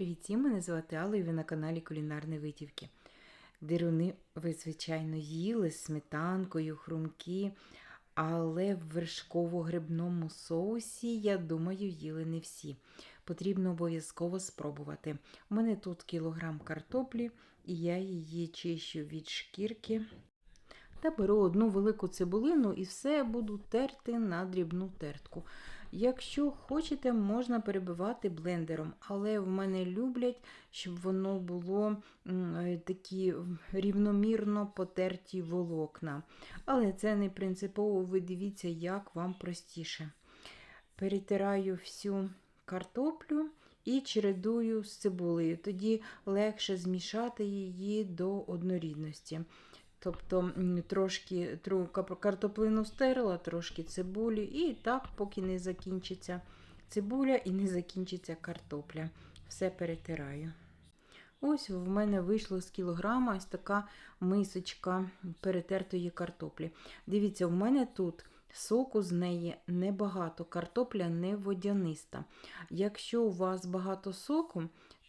Привіт мене звати Алла і ви на каналі Кулінарні Витівки. Дируни ви, звичайно, їли з сметанкою, хрумкі, але в вершково-грибному соусі, я думаю, їли не всі. Потрібно обов'язково спробувати. У мене тут кілограм картоплі, і я її чищу від шкірки. Та беру одну велику цибулину і все буду терти на дрібну тертку. Якщо хочете, можна перебивати блендером, але в мене люблять, щоб воно було е, такі рівномірно потерті волокна. Але це не принципово, ви дивіться, як вам простіше. Перетираю всю картоплю і чередую з цибулею. Тоді легше змішати її до однорідності. Тобто трошки картоплину стерла, трошки цибулі, і так, поки не закінчиться цибуля і не закінчиться картопля. Все перетираю. Ось в мене вийшло з кілограма ось така мисочка перетертої картоплі. Дивіться, в мене тут соку з неї небагато, картопля не водяниста. Якщо у вас багато соку,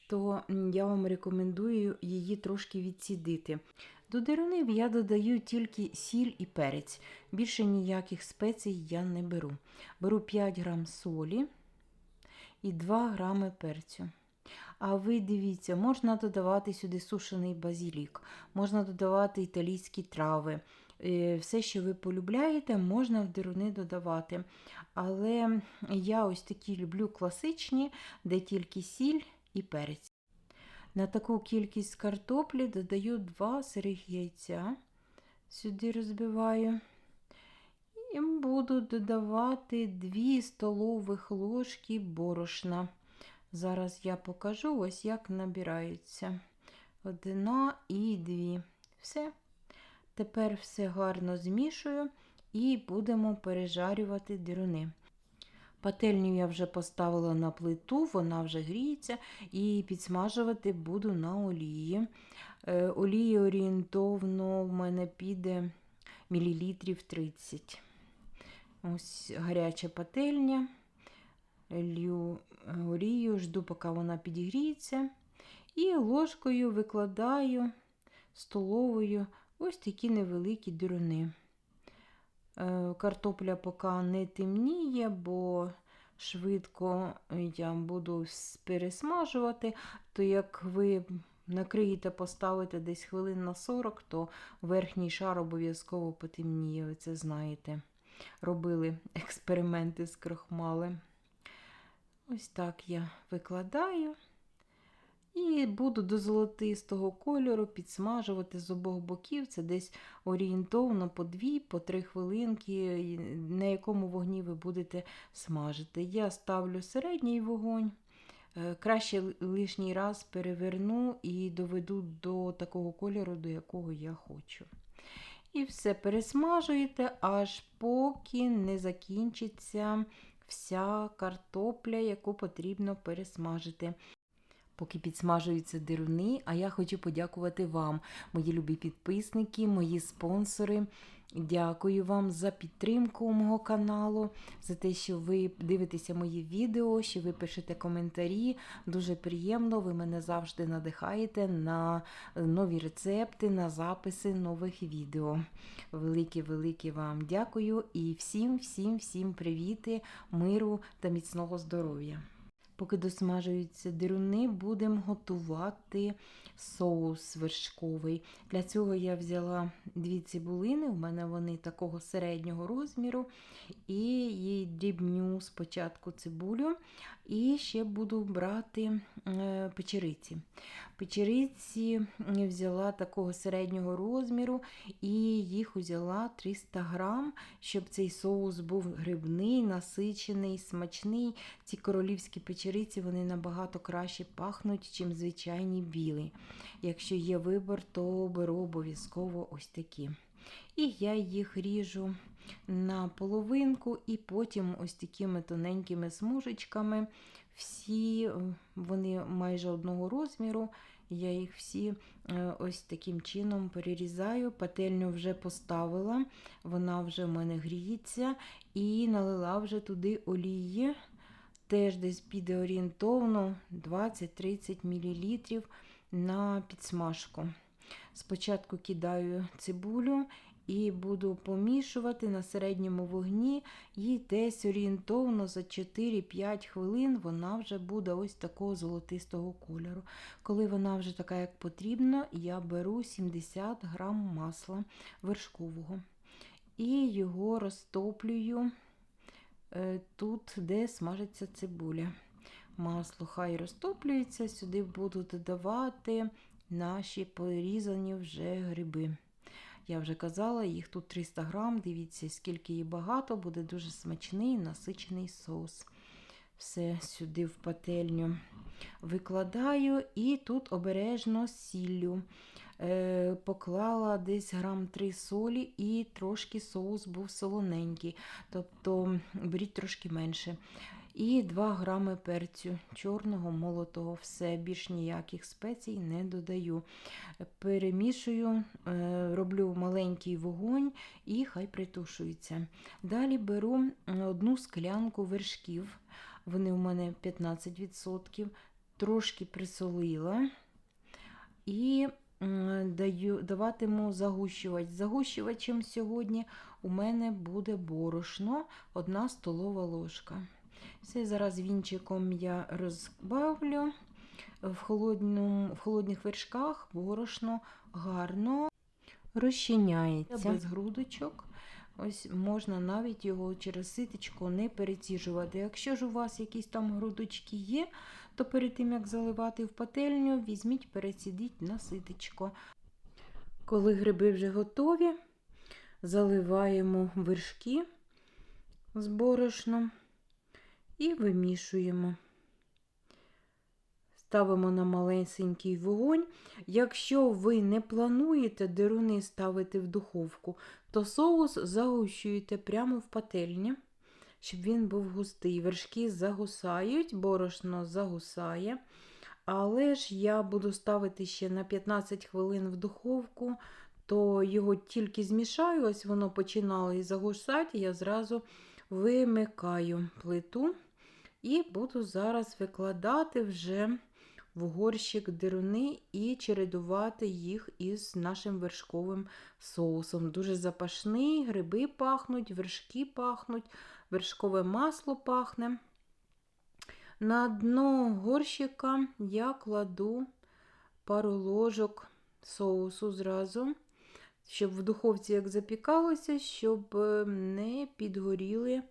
то я вам рекомендую її трошки відсідити. До дерунів я додаю тільки сіль і перець. Більше ніяких спецій я не беру. Беру 5 грам солі і 2 грами перцю. А ви дивіться, можна додавати сюди сушений базілік, можна додавати італійські трави. Е, Все, що ви полюбляєте, можна в дируни додавати. Але я ось такі люблю класичні, де тільки сіль і перець. На таку кількість картоплі додаю 2 сирих яйця. Сюди розбиваю. І буду додавати 2 столових ложки борошна. Зараз я покажу ось як набираються. Одна і дві. Все. Тепер все гарно змішую і будемо пережарювати дируни. Пательню я вже поставила на плиту, вона вже гріється, і підсмажувати буду на олії. Е, Олії орієнтовно в мене піде мілілітрів 30. Ось гаряча пательня. Лью е, олію, жду, поки вона підігріється. І ложкою викладаю столовою ось такі невеликі дюрини. Е, Картопля поки не темніє, бо швидко я буду пересмажувати, то як ви накриєте, поставите десь хвилин на 40, то верхній шар обов'язково потемніє, ви це знаєте. Робили експерименти з крохмалем. Ось так я викладаю. І буду до золотистого кольору підсмажувати з обох боків. Це десь орієнтовно по 2-3 хвилинки, на якому вогні ви будете смажити. Я ставлю середній вогонь. Е, Краще лишній раз переверну і доведу до такого кольору, до якого я хочу. І все пересмажуєте, аж поки не закінчиться вся картопля, яку потрібно пересмажити поки підсмажуються дируни. А я хочу подякувати вам, мої любі підписники, мої спонсори. Дякую вам за підтримку мого каналу, за те, що ви дивитеся мої відео, що ви пишете коментарі. Дуже приємно, ви мене завжди надихаєте на нові рецепти, на записи нових відео. Велике-велике вам дякую і всім, всім, всім привіти, миру та міцного здоров'я. Поки досмажуються дируни, будемо готувати соус вершковий. Для цього я взяла дві цибулини, у мене вони такого середнього розміру, і її дрібню спочатку цибулю, і ще буду брати е, печериці. Печериці взяла такого середнього розміру, і їх взяла 300 грам, щоб цей соус був грибний, насичений, смачний. Ці королівські печериці вони набагато краще пахнуть, чим звичайні білі. Якщо є вибір, то беру обов'язково ось такі. І я їх ріжу на половинку, і потім ось такими тоненькими смужечками. Всі е, вони майже одного розміру. Я їх всі е, ось таким чином перерізаю. Пательню вже поставила, вона вже в мене гріється, і налила вже туди олії теж десь піде орієнтовно 20-30 мл на підсмажку. Спочатку кидаю цибулю і буду помішувати на середньому вогні, і десь орієнтовно за 4-5 хвилин вона вже буде ось такого золотистого кольору. Коли вона вже така, як потрібно, я беру 70 грам масла вершкового і його розтоплюю е, тут, де смажиться цибуля. Масло хай розтоплюється, сюди буду додавати наші порізані вже гриби. Я вже казала, їх тут 300 грам. Дивіться, скільки їх багато, буде дуже смачний насичений соус. Все сюди в пательню викладаю і тут обережно сіллю. Е, поклала десь грам 3 солі і трошки соус був солоненький, тобто беріть трошки менше. І 2 грами перцю чорного молотого, все, більш ніяких спецій не додаю. Перемішую, е, роблю маленький вогонь і хай притушується. Далі беру одну склянку вершків, вони у мене 15%, трошки присолила і даю, даватиму загущувач. Загущувачем сьогодні у мене буде борошно, 1 столова ложка. Все, зараз вінчиком я розбавлю в, холодному, в холодних вершках борошно гарно розчиняється без грудочок. Ось можна навіть його через ситечко не переціжувати. Якщо ж у вас якісь там грудочки є, то перед тим, як заливати в пательню, візьміть, перецідіть на ситечко. Коли гриби вже готові, заливаємо вершки з борошном і вимішуємо. Ставимо на малесенький вогонь. Якщо ви не плануєте деруни ставити в духовку, то соус загущуєте прямо в пательні, щоб він був густий. Вершки загусають, борошно загусає. Але ж я буду ставити ще на 15 хвилин в духовку, то його тільки змішаю, ось воно починало і загусати, я зразу вимикаю плиту і буду зараз викладати вже в горщик дируни і чередувати їх із нашим вершковим соусом. Дуже запашний, гриби пахнуть, вершки пахнуть, вершкове масло пахне. На дно горщика я кладу пару ложок соусу зразу, щоб в духовці як запікалося, щоб е, не підгоріли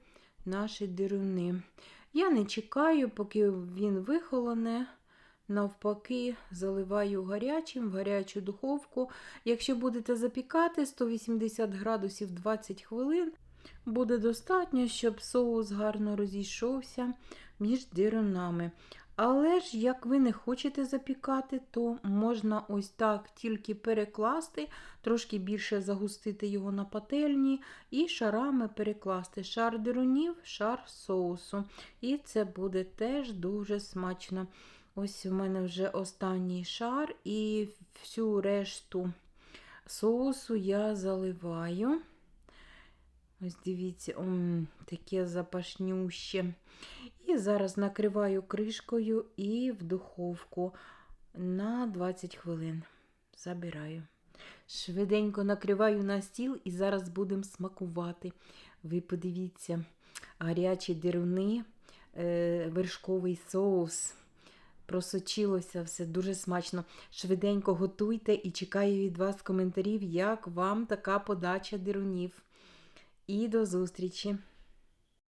наші дируни. Я не чекаю, поки він вихолоне. Навпаки, заливаю гарячим в гарячу духовку. Якщо будете запікати 180 градусів 20 хвилин, буде достатньо, щоб соус гарно розійшовся між дирунами. Але ж, як ви не хочете запікати, то можна ось так тільки перекласти, трошки більше загустити його на пательні і шарами перекласти шар дирунів, шар соусу. І це буде теж дуже смачно. Ось у мене вже останній шар, і всю решту соусу я заливаю. Ось дивіться, ом, таке запашнюще. І зараз накриваю кришкою і в духовку на 20 хвилин. Забираю. Швиденько накриваю на стіл і зараз будемо смакувати. Ви подивіться, гарячі деруни, е, вершковий соус. Просочилося все дуже смачно. Швиденько готуйте і чекаю від вас коментарів, як вам така подача дирунів. І до зустрічі!